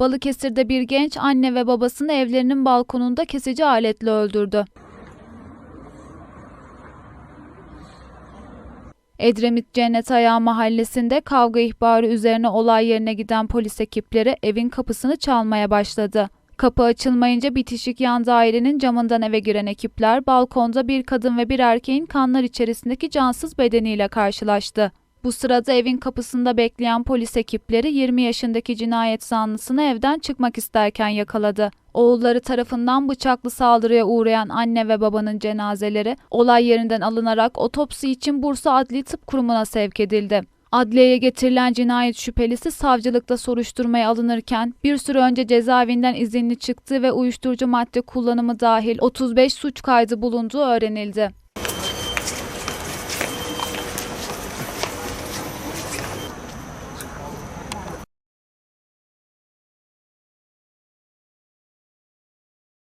Balıkesir'de bir genç anne ve babasını evlerinin balkonunda kesici aletle öldürdü. Edremit Cennet Ayağı mahallesinde kavga ihbarı üzerine olay yerine giden polis ekipleri evin kapısını çalmaya başladı. Kapı açılmayınca bitişik yan dairenin camından eve giren ekipler balkonda bir kadın ve bir erkeğin kanlar içerisindeki cansız bedeniyle karşılaştı. Bu sırada evin kapısında bekleyen polis ekipleri 20 yaşındaki cinayet zanlısını evden çıkmak isterken yakaladı. Oğulları tarafından bıçaklı saldırıya uğrayan anne ve babanın cenazeleri olay yerinden alınarak otopsi için Bursa Adli Tıp Kurumu'na sevk edildi. Adliyeye getirilen cinayet şüphelisi savcılıkta soruşturmaya alınırken bir süre önce cezaevinden izinli çıktığı ve uyuşturucu madde kullanımı dahil 35 suç kaydı bulunduğu öğrenildi.